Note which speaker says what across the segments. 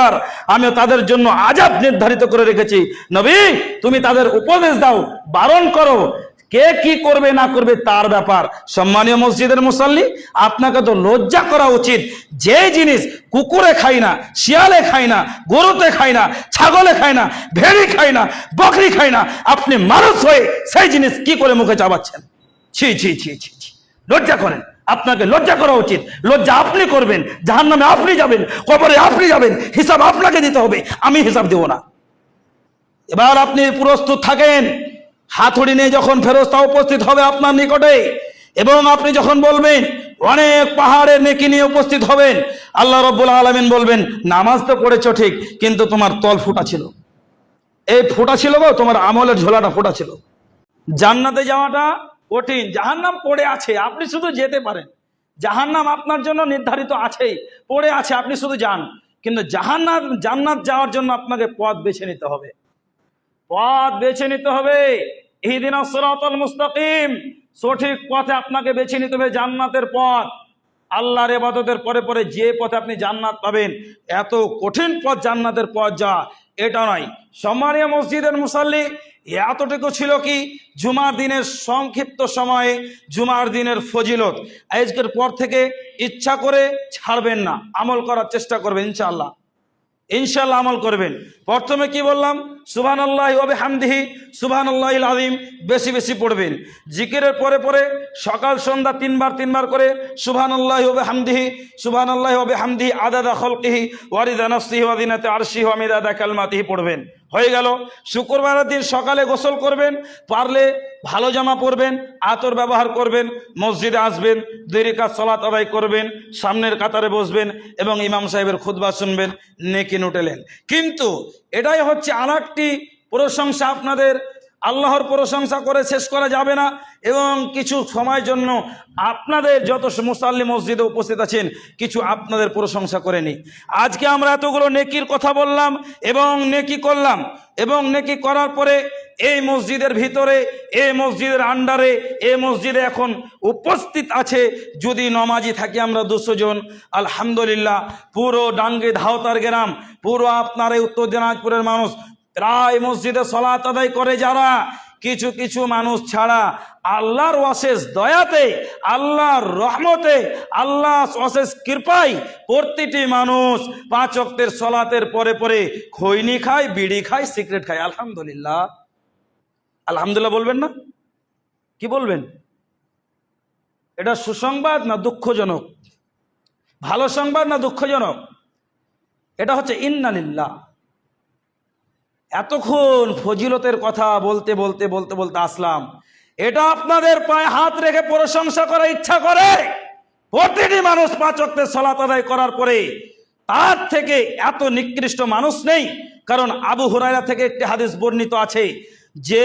Speaker 1: আকবার আমিও তাদের জন্য আজাব নির্ধারিত করে রেখেছি। নবী, তুমি তাদের উপদেশ দাও, বারণ করো। কে কি করবে, না করবে, তার ব্যাপার। সম্মানীয় মসজিদের মুসল্লি, আপনাকে তো লজ্জা করা উচিত। যে জিনিস কুকুরে খাই না, শিয়ালে খাই না, গরুতে খাই না, ছাগলে খায় না, ভেড়ি খায় না, বকরি খায় না, আপনি মানুষ হয়ে সেই জিনিস কি করে মুখে চাবাচ্ছেন? ছি ছি ছি ছি ছি। লজ্জা করেন। আপনাকে লজ্জা করা উচিত। লজ্জা আপনি করবেন জাহান নামে আপনি যাবেন, কবরে আপনি যাবেন, হিসাব আপনাকে দিতে হবে, আমি হিসাব দেব না। এবার আপনি প্রস্তুত থাকেন, হাতুড়ি নিয়ে যখন ফেরস্তা উপস্থিত হবে আপনার নিকটে, এবং আপনি যখন বলবেন, অনেক পাহাড়ের নেকি নিয়ে উপস্থিত হবেন, আল্লাহ রব্বুল আলমিন বলবেন, নামাজ তো পড়েছো ঠিক, কিন্তু তোমার তল ফুটা ছিল। এই ফোঁটা ছিল গো, তোমার আমলের ঝোলাটা ফোঁটা ছিল। জান্নাতে যাওয়াটা কঠিন। জাহান্নাম পড়ে আছে, আপনি শুধু যেতে পারেন। জাহান্নাম আপনার জন্য নির্ধারিত আছেই, পড়ে আছে, আপনি শুধু যান। কিন্তু জাহান্নাত জান্নাত যাওয়ার জন্য আপনাকে পথ বেছে নিতে হবে। পথ বেছে নিতে হবে। ইহদিন সিরাতাল মুস্তাকিম। সঠিক পথে আপনাকে বেছে নিতে হবে জান্নাতের পথ। আল্লাহর ইবাদতের পরে পরে যে পথে আপনি জান্নাত পাবেন, এত কঠিন পথ জান্নাতের পথ যা। এটা নয়। সম্মানীয় মসজিদের মুসাল্লি এতটুকু ছিল কি? জুমার দিনের সংক্ষিপ্ত সময়ে জুমার দিনের ফজিলত। আজকের পর থেকে ইচ্ছা করে ছাড়বেন না, আমল করার চেষ্টা করবেন, ইনশাআল্লাহ। ইনশাল্লাহ আমল করবেন। প্রথমে কি বললাম? সুবান আল্লাহ ওবে হামদিহি সুবান আল্লাহ আদিম বেশি বেশি পড়বেন। জিকিরের পরে পরে সকাল, সন্ধ্যা তিনবার তিনবার করে সুবান আল্লাহ ওবে হামদিহি সুবান আল্লাহ ওবে হামদিহি আদাদা খলকিহি ওয়ারিদা নফসিহি ওয়াদিনাতে আরশিহি ওয়ামিদাদা কালমাতিহি পড়বেন। হয়ে গেল। শুক্রবারের দিন সকালে গোসল করবেন, পারলে ভালো জামা পরবেন, আতর ব্যবহার করবেন, মসজিদে আসবেন, দুই রেখাত সলাত আদায় করবেন, সামনের কাতারে বসবেন এবং ইমাম সাহেবের খুদবা শুনবেন, নেকি নুটেলেন। কিন্তু এটাই হচ্ছে আর একটি প্রশংসা আপনাদের আল্লাহর প্রশংসা করে শেষ করা যাবে না এবং কিছু সময়ের জন্য আপনাদের যত মুসাল্লি মসজিদে উপস্থিত আছেন, কিছু আপনাদের প্রশংসা করে নিই। আজকে আমরা এতগুলো নেকির কথা বললাম এবং নেকি করলাম এবং নেকি করার পরে এই মসজিদের ভিতরে, এই মসজিদের আন্ডারে, এই মসজিদে এখন উপস্থিত আছে যদি নমাজি থাকি আমরা দুশো জন। আলহামদুলিল্লাহ, পুরো ডাঙ্গে ধাওতার গ্রাম, পুরো আপনার এই উত্তর দিনাজপুরের মানুষ প্রায় মসজিদে সলাত আদায় করে যারা, কিছু কিছু মানুষ ছাড়া আল্লাহর অশেষ দয়াতে, আল্লাহর রহমতে আল্লাহ অশেষ কৃপায় প্রতিটি মানুষ পাঁচ সলাতের পরে পরে খৈনি খায়, বিড়ি খায়, সিগারেট খায়। আলহামদুলিল্লাহ। আলহামদুলিল্লাহ বলবেন না? কি বলবেন? এটা সুসংবাদ না দুঃখজনক? ভালো সংবাদ না দুঃখজনক? এটা হচ্ছে ইন্নালিল্লাহ। এতক্ষণ ফজিলতের কথা বলতে বলতে বলতে বলতে আসলাম। এটা আপনাদের পায়ে হাত রেখে প্রশংসা করার ইচ্ছা করে। প্রতিটি মানুষ পাঁচ অক্টের সলাত আদায় করার পরে তার থেকে এত নিকৃষ্ট মানুষ নেই, কারণ আবু হুরাইরা থেকে একটি হাদিস বর্ণিত আছে, যে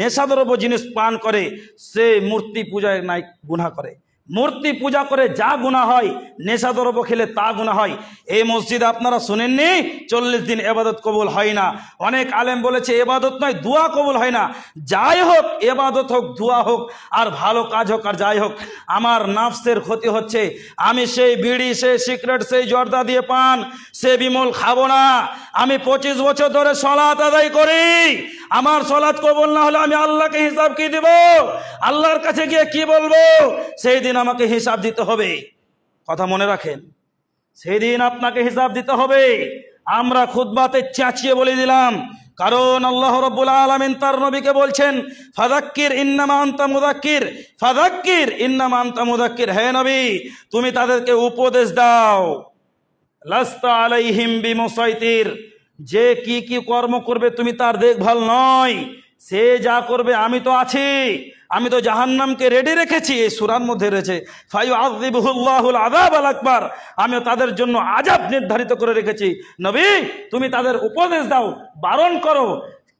Speaker 1: নেশাদ্রব্য জিনিস পান করে, সে মূর্তি পূজায় নাই গুণা করে। মূর্তি পূজা করে যা গুণা হয় নেশাদ্রব্য খেলে তা গুণা হয়। এই মসজিদে আপনারা শুনেননি? চল্লিশ দিন এবাদত কবুল হয় না। অনেক আলেম বলেছে, এবাদত নয়, দুয়া কবুল হয় না। যাই হোক, এবাদত হোক, দুয়া হোক, আর ভালো কাজ হোক, আর যাই হোক, আমার নাফসের ক্ষতি হচ্ছে। আমি সেই বিড়ি, সেই সিগারেট, সেই জর্দা দিয়ে পান, সে বিমল খাব না। আমি পঁচিশ বছর ধরে সলাৎ আদায় করি। আমার সলাৎ কবুল না হলে আমি আল্লাহকে হিসাব কি দেব? আল্লাহর কাছে গিয়ে কি বলব? সেই দিন আমাকে হিসাব দিতে হবে। কথা মনে রাখেন, সেদিন আপনাকে হিসাব দিতে হবে। আমরা খুদবাতে চেঁচিয়ে বলে দিলাম, কারণ আল্লাহ রব্বুল আলমিন তার নবীকে বলছেন ফাদাক্কির ইন্নামা আন্তা মুদাক্কির ফাদাক্কির ইন্নামা আন্তা মুদাক্কির হে নবী, তুমি তাদেরকে উপদেশ দাও। লাস্তা আলাইহিম বিমুসাইতির, যে কি কি কর্ম করবে তুমি তার দেখভাল নয়, সে যা করবে আমি তো আছি। আমি তো জাহান্নামকে রেডি রেখেছি, এই সুরার মধ্যে রয়েছে ফাইউ আজাব আল আকবার। আমি তাদের জন্য আজাব নির্ধারিত করে রেখেছি। নবী, তুমি তাদের উপদেশ দাও, বারণ করো,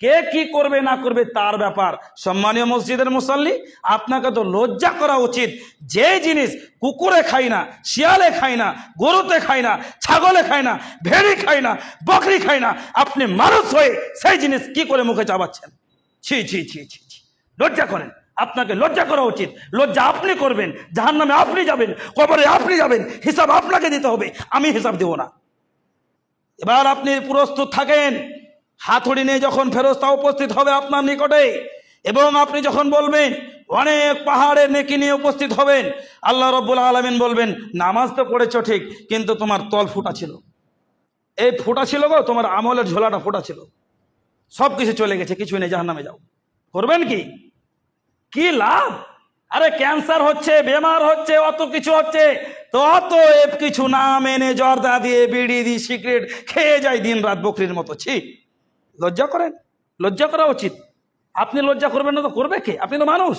Speaker 1: কে কি করবে, না করবে তার ব্যাপার। সম্মানীয় মসজিদের মুসল্লি, আপনাকে তো লজ্জা করা উচিত। যে জিনিস কুকুরে খাই না, শিয়ালে খাই না, গরুতে খাই না, ছাগলে খাই না, ভেড়ি খাই না, বকরি খায় না, আপনি মানুষ হয়ে সেই জিনিস কি করে মুখে চাবাচ্ছেন? ছি ছি ছি ছি ছি। লজ্জা করেন। আপনাকে লজ্জা করা উচিত। লজ্জা আপনি করবেন জাহান নামে আপনি যাবেন, কবরে আপনি যাবেন, হিসাব আপনাকে দিতে হবে, আমি হিসাব দেব না। এবার আপনি প্রস্তুত থাকেন, হাতুড়ি নিয়ে যখন ফেরস্তা উপস্থিত হবে আপনার নিকটে, এবং আপনি যখন বলবেন, অনেক পাহাড়ে নেকি নিয়ে উপস্থিত হবেন, আল্লাহ রব্বুল আলমিন বলবেন, নামাজ তো পড়েছ ঠিক, কিন্তু তোমার তল ফুটা ছিল। এই ফোঁটা ছিল গো, তোমার আমলের ঝোলাটা ফোঁটা ছিল। সব কিছু চলে গেছে কিছু নেই জাহান নামে যাও। করবেন কি? কি লাভ? আরে ক্যান্সার হচ্ছে, বেমার হচ্ছে, অত কিছু হচ্ছে। তো অত কিছু না মেনে জর্দা দিয়ে, বিড়ি দিয়ে সিগারেট খেয়ে যায় দিন রাত বকরির মতো। ছি, লজ্জা করেন? লজ্জা করা উচিত। আপনি লজ্জা করবেন না তো করবে কে? আপনি তো মানুষ।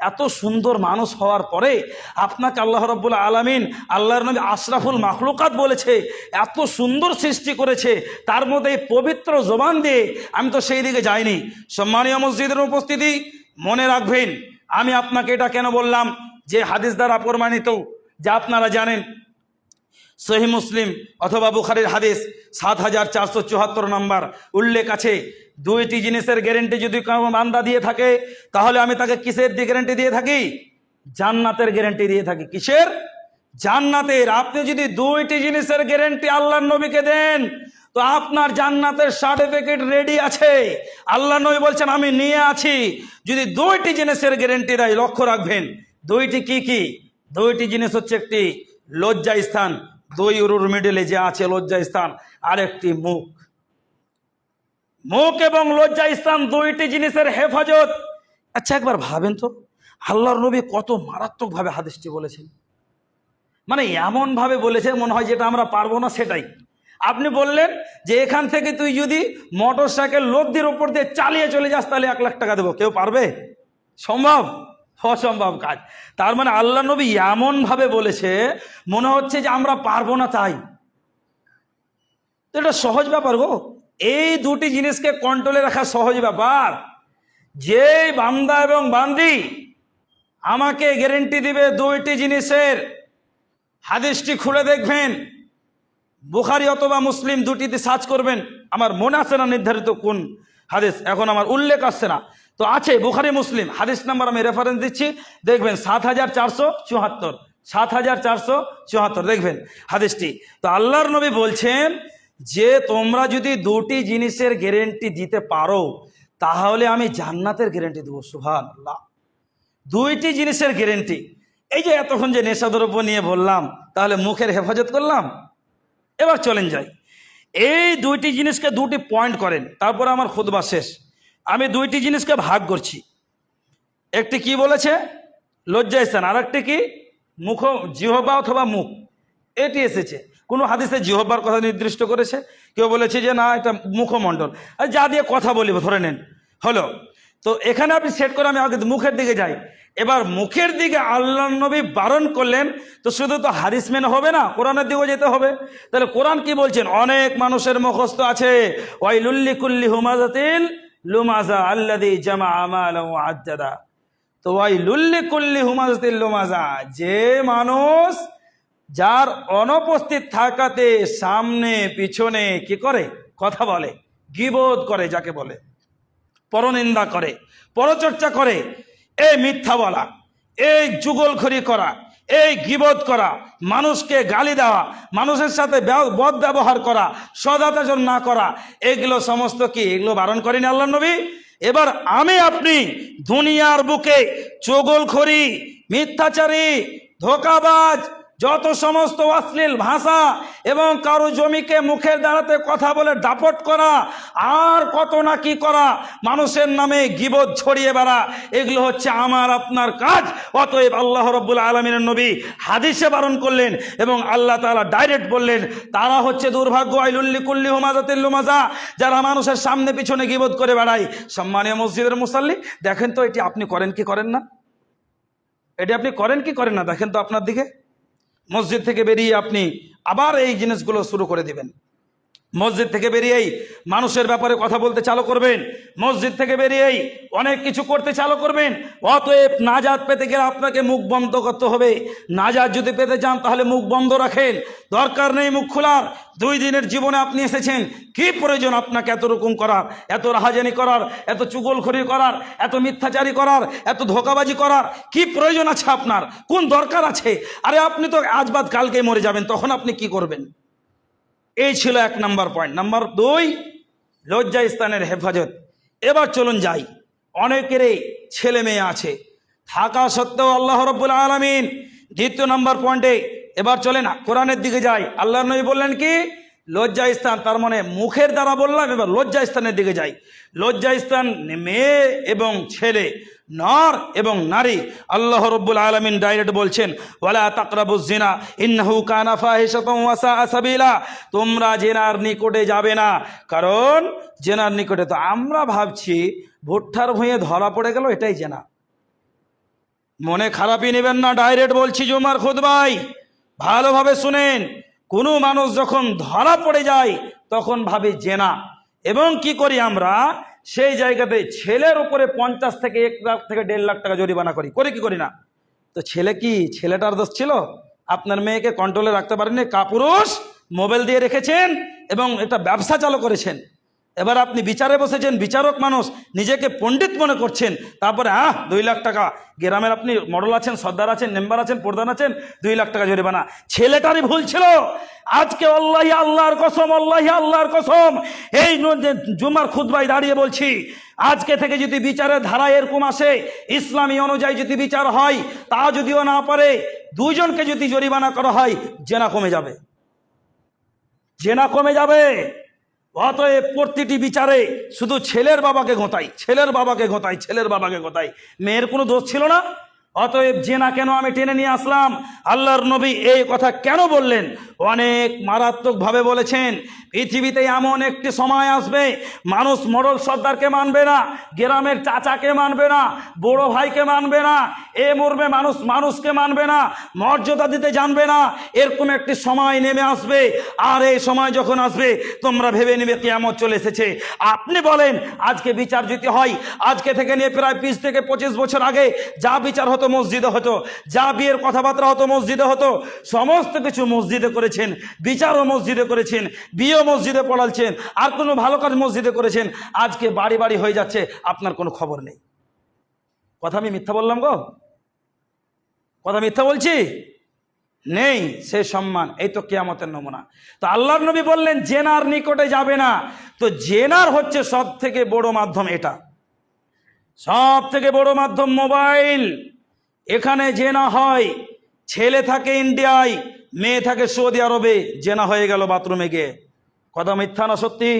Speaker 1: এত সুন্দর মানুষ হওয়ার পরে আপনাকে আল্লাহ রব্বুল আলমিন আল্লাহর নবী আশরাফুল মাখলুকাত বলেছে, এত সুন্দর সৃষ্টি করেছে, তার মধ্যে পবিত্র জবান দিয়ে আমি তো সেই দিকে যাইনি। সম্মানীয় মসজিদের উপস্থিতি মনে রাখবেন, আমি আপনাকে এটা কেন বললাম? যে হাদিস দ্বারা প্রমাণিত, যা আপনারা জানেন। সহি মুসলিম অথবা বুখারির হাদিস, সাত হাজার চারশো চুয়াত্তর নম্বর। উল্লেখ আছে, দুইটি জিনিসের গ্যারেন্টি যদি বান্দা দিয়ে থাকে, তাহলে আমি তাকে কিসের দিয়ে গ্যারেন্টি দিয়ে থাকি? জান্নাতের গ্যারেন্টি দিয়ে থাকি। কিসের? জান্নাতের। আপনি যদি দুইটি জিনিসের গ্যারেন্টি আল্লাহর নবীকে দেন তো আপনার জান্নাতের সার্টিফিকেট রেডি আছে। আল্লাহ নবী বলছেন, আমি নিয়ে আছি। যদি দুইটি জিনিসের গ্যারেন্টি দেয়, লক্ষ্য রাখবেন, দুইটি কি কি? দুইটি জিনিস হচ্ছে একটি লজ্জা স্থান, দুই উরুর মিডলে যে আছে লজ্জা স্থান আর একটি মুখ। মুখ এবং লজ্জা স্থান দুইটি জিনিসের হেফাজত। আচ্ছা একবার ভাবেন তো, আল্লাহর নবী কত মারাত্মকভাবে হাদিসটি বলেছেন। মানে এমনভাবে বলেছে মনে হয় যেটা আমরা পারব না সেটাই। আপনি বললেন যে এখান থেকে তুই যদি মোটর সাইকেল লব্ধির ওপর দিয়ে চালিয়ে চলে যাস, তাহলে এক লাখ টাকা দেবো। কেউ পারবে? সম্ভব? অসম্ভব কাজ। তার মানে আল্লাহ নবী এমনভাবে বলেছে, মনে হচ্ছে যে আমরা পারব না তাই। তো এটা সহজ ব্যাপার গো। এই দুটি জিনিসকে কন্ট্রোলে রাখা সহজ ব্যাপার। যে বান্দা এবং বান্দি আমাকে গ্যারেন্টি দিবে দুইটি জিনিসের। হাদিসটি খুলে দেখবেন। বুখারি অথবা মুসলিম দুটিতে সার্চ করবেন, আমার মনে আছে না নির্ধারিত কোন হাদিস, এখন আমার উল্লেখ আসছে না। তো আছে বুখারি, মুসলিম, হাদিস নাম্বার আমি রেফারেন্স দিচ্ছি, দেখবেন সাত হাজার চারশো চুয়াত্তর, সাত হাজার চারশো চুয়াত্তর, দেখবেন হাদিসটি। তো আল্লাহর নবী বলছেন যে, তোমরা যদি দুটি জিনিসের গ্যারেন্টি দিতে পারো, তাহলে আমি জান্নাতের গ্যারেন্টি দেবো সুহান দুইটি জিনিসের গ্যারেন্টি এই যে এতক্ষণ যে নেশাদ্রব্য নিয়ে বললাম, তাহলে মুখের হেফাজত করলাম? এবার চলেন যাই। এই দুইটি জিনিসকে দুটি পয়েন্ট করেন, তারপর আমার খুদবা শেষ। আমি দুইটি জিনিসকে ভাগ করছি। একটি কি বলেছে? লজ্জা স্থান আর একটি কি? মুখ, জিহবা অথবা মুখ। এটি এসেছে। কোনো হাদিসে জিহবার কথা নির্দিষ্ট করেছে? কেউ বলেছে যে না, এটা মুখমণ্ডল। আর যা দিয়ে কথা বলিব, ধরে নেন। হলো। তো এখানে আপনি সেট করে আমি আগে মুখের দিকে যাই। এবার মুখের দিকে আল্লাহ নবী বারণ করলেন, তো শুধু তো হাদিস মেনে হবে না, কোরআনের দিকেও যেতে হবে। তাহলে কোরআন কি বলছেন? অনেক মানুষের মুখস্থ আছে ওয়াই লুল্লি কুল্লি হুমাজাতিল লুমাজা আল্লাদি জামা আমাল আজ্জাদা। তো ওয়াই লুল্লি কুল্লি হুমাজাতিল লুমাজা, যে মানুষ যার অনুপস্থিত থাকাতে সামনে, পিছনে কি করে? কথা বলে, গিবোধ করে, যাকে বলে। পরনিন্দা করে, পরচর্চা করে এই মিথ্যা বলা এই যুগলখড়ি করা, এই গিবোধ করা, মানুষকে গালি দেওয়া, মানুষের সাথে বদ ব্যবহার করা সদাতাচর না করা, এগুলো সমস্ত কি? এগুলো বারণ করেনি আল্লাহ নবী? এবার আমি আপনি দুনিয়ার বুকে চগলখড়ি মিথ্যাচারী, ধোকাবাজ যত সমস্ত অশ্লীল ভাষা এবং কারও জমিকে মুখের দাঁড়াতে কথা বলে দাপট করা, আর কত না কি করা, মানুষের নামে গিবত ছড়িয়ে বেড়া, এগুলো হচ্ছে আমার, আপনার কাজ। অতএব আল্লাহ রব্বুল আলমিনের নবী হাদিসে বারণ করলেন এবং আল্লাহ তালা ডাইরেক্ট বললেন, তারা হচ্ছে দুর্ভাগ্য আইলুল্লি কুল্লি হুমাজাতিল্লুমাজা যারা মানুষের সামনে পিছনে গিবত করে বেড়ায়। সম্মানীয় মসজিদের মুসাল্লি, দেখেন তো এটি আপনি করেন কি করেন না? এটি আপনি করেন কি করেন না? দেখেন তো আপনার দিকে। মসজিদ থেকে বেরিয়ে আপনি আবার এই জিনিসগুলো শুরু করে দিবেন। মসজিদ থেকে বেরিয়েই মানুষের ব্যাপারে কথা বলতে চালু করবেন। মসজিদ থেকে বেরিয়েই অনেক কিছু করতে চালু করবেন। অতএব নাজাদ পেতে গেলে আপনাকে মুখ বন্ধ করতে হবে। নাজাদ যদি পেতে চান তাহলে মুখ বন্ধ রাখেন। দরকার নেই মুখ খোলার। দুই দিনের জীবনে আপনি এসেছেন। কি প্রয়োজন আপনাকে এত রকম করার? এত রাহাজানি করার? এত চুগলখড়ি করার? এত মিথ্যাচারী করার? এত ধোকাবাজি করার? কি প্রয়োজন আছে আপনার? কোন দরকার আছে? আরে আপনি তো আজ বাদ কালকেই মরে যাবেন। তখন আপনি কি করবেন? এই ছিল এক নাম্বার পয়েন্ট নাম্বার দুই লজ্জা স্থানের হেফাজত। এবার চলুন যাই। অনেকেরই ছেলে মেয়ে আছে। থাকা সত্ত্বেও আল্লাহ রব্বুল আলমিন দ্বিতীয় নাম্বার পয়েন্টে এবার চলে না, কোরআনের দিকে যাই। আল্লাহ নবী বললেন কি? লজ্জা স্থান তার মানে মুখের দ্বারা বললাম, এবার লজ্জা স্থানের দিকে যাই। লজ্জা স্থান মেয়ে এবং ছেলে, নর এবং নারী। আল্লাহ রব্বুল আলমিন ডাইরেক্ট বলছেন, ওয়ালা তাকরাবুজ জিনা, ইন্নাহু কানা ফাহিশাতাম ওয়া সাআ সাবিলা। তোমরা জেনার নিকটে যাবে না, কারণ জেনার নিকটে তো আমরা ভাবছি, ভুট্টার ভুঁয়ে ধরা পড়ে গেল, এটাই জেনা। মনে খারাপই নেবেন না ডাইরেক্ট বলছি জুমার খুদবাই ভালোভাবে শুনেন। কোনো মানুষ যখন ধরা পড়ে যায়, তখন ভাবে জেনা এবং কি করি আমরা? সেই জায়গাতে ছেলের উপরে পঞ্চাশ থেকে এক লাখ থেকে দেড় লাখ টাকা জরিমানা করি। করে কি করি না? তো ছেলে কি? ছেলেটার দোষ ছিল? আপনার মেয়েকে কন্ট্রোলে রাখতে পারেনি কাপুরুষ মোবাইল দিয়ে রেখেছেন এবং এটা ব্যবসা চালু করেছেন। এবার আপনি বিচারে বসেছেন, বিচারক মানুষ নিজেকে পণ্ডিত মনে করছেন, তারপরে, আহ, দুই লাখ টাকা। গ্রামের আপনি মডেল আছেন, সর্দার আছেন, মেম্বার আছেন, প্রধান আছেন, দুই লাখ টাকা জরিমানা। ছেলেটারই ভুল ছিল। আজকে আল্লাহ আল্লাহর কসম, আল্লাহ আল্লাহর কসম। এই জুমার খুদ্বাই দাঁড়িয়ে বলছি, আজকে থেকে যদি বিচারের ধারা এরকম আসে, ইসলামী অনুযায়ী যদি বিচার হয়, তা যদিও না পারে, দুইজনকে যদি জরিমানা করা হয়, জেনা কমে যাবে। জেনা কমে যাবে। অতএব প্রতিটি বিচারে শুধু ছেলের বাবাকে গোতাই ছেলের বাবাকে গোতাই ছেলের বাবাকে গোতাই মেয়ের কোনো দোষ ছিল না। অতএব জেনা কেন আমি টেনে নিয়ে আসলাম? আল্লাহর নবী এই কথা কেন বললেন? অনেক মারাত্মকভাবে বলেছেন, পৃথিবীতে এমন একটি সময় আসবে, মানুষ মরল সর্দারকে মানবে না, গ্রামের চাচাকে মানবে না, বড় ভাইকে মানবে না, এ মরবে মানুষ মানুষকে মানবে না, মর্যাদা দিতে জানবে না, এরকম একটি সময় নেমে আসবে। আর এই সময় যখন আসবে, তোমরা ভেবে নেবে কেয়ামত চলে এসেছে। আপনি বলেন, আজকে বিচার যদি হয়, আজকে থেকে নিয়ে প্রায় বিশ থেকে পঁচিশ বছর আগে যা বিচার হতো মসজিদে হতো যা বিয়ের কথাবার্তা হতো, মসজিদে হতো, সমস্ত কিছু মসজিদে করেছেন, বিচারও মসজিদে করেছেন, বিয়েও মসজিদে পড়ালছেন, আর কোনো ভালো কাজ মসজিদে করেছেন, আজকে বাড়ি বাড়ি হয়ে যাচ্ছে, আপনার কোনো খবর নেই। কথা আমি মিথ্যা বললাম গো? কথা মিথ্যা বলছি? নেই, সে সম্মান, এই তো কেয়ামতের নমুনা। তো আল্লাহর নবী বললেন, জেনার নিকটে যাবে না। তো জেনার হচ্ছে সব থেকে বড় মাধ্যম এটা। সব থেকে বড় মাধ্যম মোবাইল। এখানে জেনা হয়, ছেলে থাকে ইন্ডিয়ায়, মেয়ে থাকে সৌদি আরবে, জেনা হয়ে গেল বাথরুমে গিয়ে। কথা মিথ্যা না সত্যি?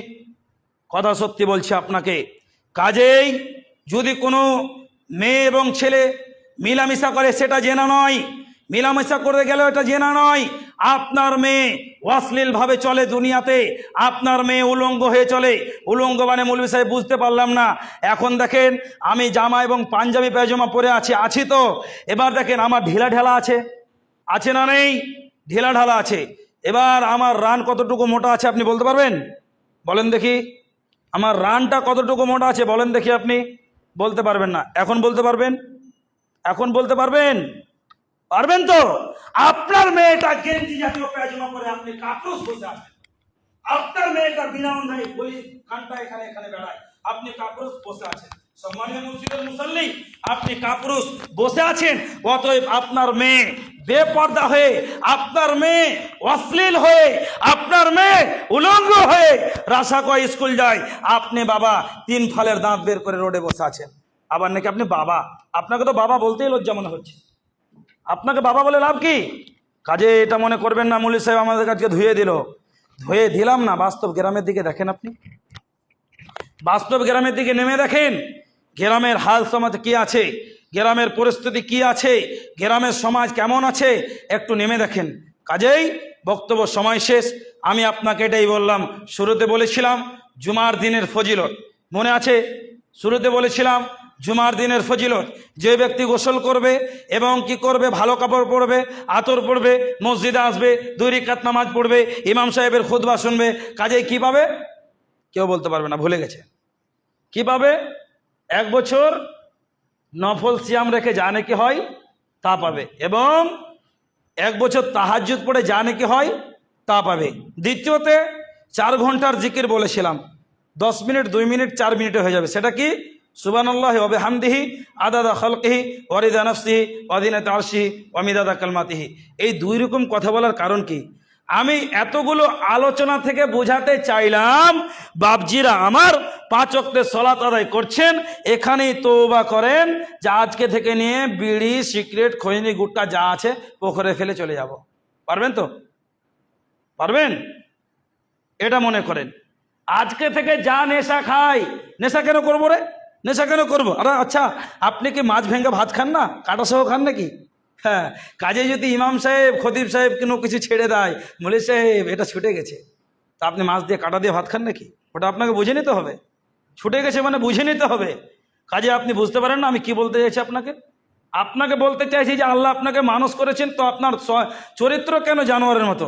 Speaker 1: কথা সত্যি বলছি আপনাকে। কাজেই যদি কোনো মেয়ে এবং ছেলে মিলামিশা করে, সেটা জেনা নয়। মিলামিশা করে গেলে এটা জেনা নয়। আপনার মেয়ে অশ্লীল ভাবে চলে দুনিয়াতে, আপনার মেয়ে উলঙ্গ হয়ে চলে। উলঙ্গ মানে মৌলবী সাহেব বুঝতে পারলাম না। এখন দেখেন, আমি জামা এবং পাঞ্জাবি, পায়জামা পরে আছি আছি তো। এবার দেখেন, আমার ঢিলা ঢালা আছে। আছে না নেই? ঢিলা ঢালা আছে। এবার আমার রান কতটুকু মোটা আছে আপনি বলতে পারবেন? বলেন দেখি। আমার রানটা কতটুকু মোটা আছে বলেন দেখি আপনি। বলতে পারবেন না। এখন বলতে পারবেন? এখন বলতে পারবেন? পারবেন তো? আপনার মেয়েটা গেঞ্জি জাতীয় পায়জামা করে আপনি কাপড় বসে আছেন। আপনার মেয়েটা বিনা অন্যায় বলি কানটা এখানে এখানে বেড়ায়। আপনি কাপুরুষ বসে আছেন। সম্মানীয় মসজিদের মুসল্লি, আপনি কাপুরুষ বসে আছেন। অতএব আপনার মেয়ে বেপর্দা হয়ে, আপনার মেয়ে অশ্লীল হয়ে, আপনার মেয়ে উলঙ্গ হয়ে রাশা কয় স্কুল যায়। আপনি বাবা তিন ফালের দাঁত বের করে রোডে বসে আছেন। আবার নাকি আপনি বাবা? আপনাকে তো বাবা বলতেই লজ্জা মনে হচ্ছে। আপনাকে বাবা বলে লাভ কি? কাজে এটা মনে করবেন না, মুলি সাহেব আমাদের কাছে ধুয়ে দিল। ধুয়ে দিলাম না, বাস্তব গ্রামের দিকে দেখেন আপনি। বাস্তব গ্রামের দিকে নেমে দেখেন, গ্রামের হাল সমাজ কি আছে, গ্রামের পরিস্থিতি কি আছে, গ্রামের সমাজ কেমন আছে, একটু নেমে দেখেন। কাজেই বক্তব্য সময় শেষ, আমি আপনাকে এটাই বললাম, শুরুতে বলেছিলাম, জুমার দিনের ফজিলত। মনে আছে? শুরুতে বলেছিলাম জুমার দিনের ফজিলত। যে ব্যক্তি গোসল করবে এবং কি করবে, ভালো কাপড় পরবে, আতর পরবে, মসজিদে আসবে, দুই রিকাত নামাজ পড়বে, ইমাম সাহেবের খুদবা শুনবে, কাজেই কি পাবে? কেউ বলতে পারবে না, ভুলে গেছে। কি পাবে? এক বছর নফল সিয়াম রেখে যা নাকি হয়? তা পাবে। এবং এক বছর তাহাজ্জুদ পড়ে যা নাকি হয়? তা পাবে। দ্বিতীয়তে, চার ঘণ্টার জিকির বলেছিলাম। দশ মিনিট, দুই মিনিট, চার মিনিটে হয়ে যাবে। সেটা কি? সুবানাল্লাহ ওবে হামদিহি আদাদা খলকিহি, ওয়ারিদা নফসিহি অদিনাত আরশিহি অমিদাদা কালমাতিহি। এই দুই রকম কথা বলার কারণ কি? আমি এতগুলো আলোচনা থেকে বোঝাতে চাইলাম বাবজিরা আমার পাঁচ অক্টের সলাত আদায় করছেন, এখানেই তৌবা করেন, যে আজকে থেকে নিয়ে বিড়ি, সিগারেট, খৈনি, গুটকা যা আছে পোখরে ফেলে চলে যাব। পারবেন তো? পারবেন? এটা মনে করেন। আজকে থেকে যা নেশা খাই, নেশা কেন করব রে? নেশা কেন করব? আরে আচ্ছা আপনি কি মাছ ভেঙে ভাত খান না? কাটা সহ খান নাকি? হ্যাঁ কাজে যদি ইমাম সাহেব, খতিব সাহেব কোনো কিছু ছেড়ে দেয় মলি সাহেব, এটা ছুটে গেছে। তা আপনি মাছ দিয়ে কাটা দিয়ে ভাত খান নাকি? ওটা আপনাকে বুঝে নিতে হবে। ছুটে গেছে মানে বুঝে নিতে হবে। কাজে আপনি বুঝতে পারেন না, আমি কি বলতে চাইছি আপনাকে? আপনাকে বলতে চাইছি যে আল্লাহ আপনাকে মানুষ করেছেন, তো আপনার চরিত্র কেন জানোয়ারের মতো?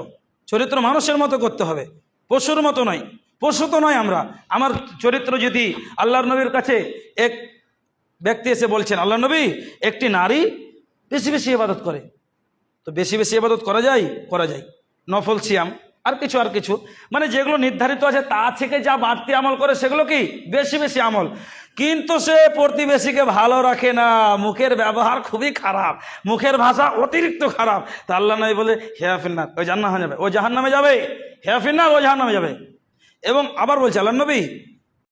Speaker 1: চরিত্র মানুষের মতো করতে হবে। পশুর মতো নয়। পশু তো নয় আমরা। আমার চরিত্র যদি আল্লাহর নবীর কাছে এক ব্যক্তি এসে বলছেন আল্লাহ নবী, একটি নারী বেশি বেশি ইবাদত করে। তো বেশি বেশি ইবাদত করা যায়? করা যায়। নফল সিয়াম, আর কিছু আর কিছু। মানে যেগুলো নির্ধারিত আছে, তা থেকে যা বাড়তি আমল করে, সেগুলো কি? বেশি বেশি আমল। কিন্তু সে প্রতিবেশীকে ভালো রাখে না। মুখের ব্যবহার খুবই খারাপ। মুখের ভাষা অতিরিক্ত খারাপ। তা আল্লাহ নবী বলে, হেয়া ফিন্নার। ওই জান্না যাবে। ও জাহান নামে যাবে? হেয়া ফিন্নার, ও জাহান নামে যাবে? এবং আবার বলছে আল্লাহ নবী